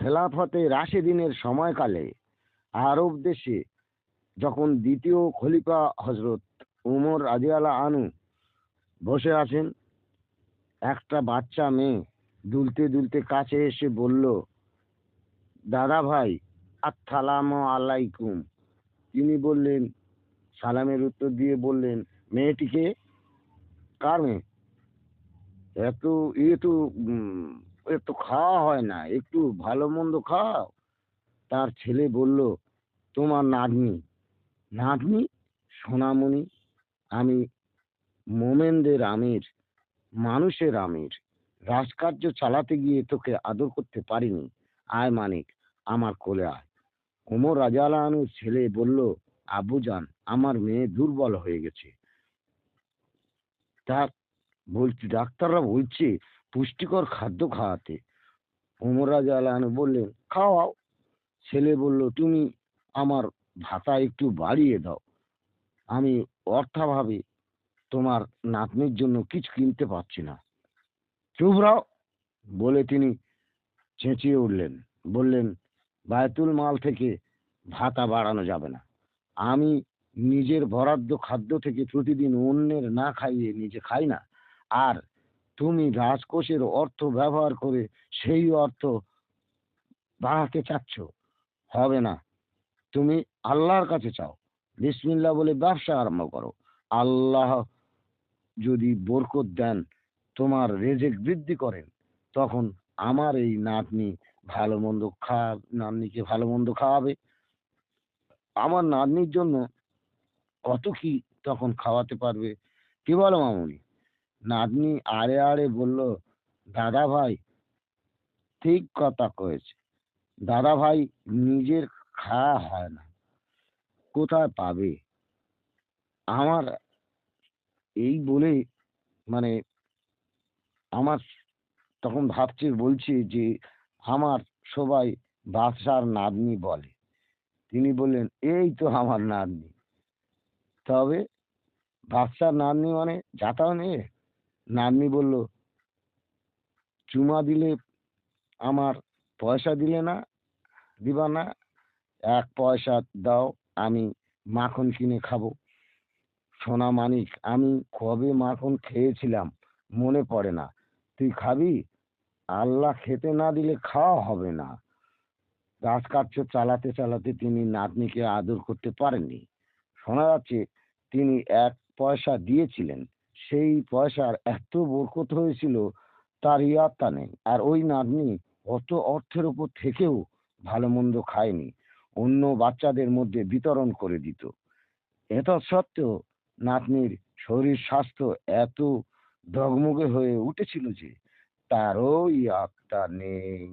খেলাফতে রাশেদিনের সময়কালে আরব দেশে যখন দ্বিতীয় খলিফা হজরত উমর রাজিয়ালা আনু বসে আছেন, একটা বাচ্চা মেয়ে দুলতে দুলতে কাছে এসে বলল, দাদা ভাই, আসসালামু আলাইকুম। তিনি বললেন, সালামের উত্তর দিয়ে বললেন, মেয়েটিকে? কার মেয়ে? এত এ তো এত খাওয়া হয় না, একটু ভালো মন্দ খাও। তার ছেলে বলল, তোমার নাতনি নাতনি, সোনামণি, আমি মোমেনদের আমির, মানুষের আমির। রাজকার্য চালাতে গিয়ে তোকে আদর করতে পারিনি। আয় মানিক, আমার কোলে আয়। ওমর রাজালানুর ছেলে বলল আব্বুজান আমার মেয়ে দুর্বল হয়ে গেছে। তার বলছি, ডাক্তাররা বলছে, পুষ্টিকর খাদ্য খাওয়াতে। ওমর রাজালানু বললেন, খাওয়াও। ছেলে বলল, তুমি আমার ভাতা একটু বাড়িয়ে দাও। আমি অর্থাভাবে তোমার নাতনির জন্য কিছু কিনতে পারছি না। চুপ রাও, বলে তিনি চেঁচিয়ে উঠলেন। বললেন, বায়তুল মাল থেকে ভাতা বাড়ানো যাবে না। আমি নিজের বরাদ্দ খাদ্য থেকে প্রতিদিন অন্যের না খাইয়ে নিজে খাই না। আর তুমি রাজকোষের অর্থ ব্যবহার করে সেই অর্থ বাড়াতে চাচ্ছ, হবে না। তুমি আল্লাহর কাছে চাও। বিসমিল্লাহ বলে ব্যবসা আরম্ভ করো। আল্লাহ যদি বরকত দেন, তোমার রেজেক বৃদ্ধি করেন, তখন আমার এই নাতনি ভালো মন্দ খা, নাতনিকে ভালো মন্দ খাওয়াবে। আমার নাতনির জন্য কত কি তখন খাওয়াতে পারবে? কি বলো মামুনি? নাতনি আড়ে আড়ে বলল, দাদা ভাই, ঠিক কথা কয়েছে। দাদা ভাই নিজের খাওয়া হয় না। কোথায় পাবে? আমার এই বলে মানে আমার তখন ভাবছে, বলছে যে আমার সবাই বাদশার নাতনি বলে। তিনি বললেন, এই তো আমার নাতনি। তবে বাদশার নাতনি মানে যাতাও নেই নাতনি বলল, চুমা দিলে আমার পয়সা দিলে না, দিবা না, এক পয়সা দাও, আমি মাখন কিনে খাব। সোনা মানিক, আমি কবে মাখন খেয়েছিলাম মনে পড়ে না। তুই খাবি? আল্লাহ খেতে না দিলে খাওয়া হবে না। রাজকার্য চালাতে চালাতে তিনি নাতনিকে আদর করতে পারেননি। শোনা যাচ্ছে তিনি এক পয়সা দিয়েছিলেন। সেই পয়সার এত বরকত হয়েছিল তার ইয়াত্তা নেই। আর ওই নাতনি অত অর্থের উপর থেকেও ভালো মন্দ খায়নি, অন্য বাচ্চাদের মধ্যে বিতরণ করে দিত। এত সত্ত্বেও নাতনির শরীর স্বাস্থ্য এত ডগমগে হয়ে উঠেছিল যে, তারও ইয়াত্তা নেই।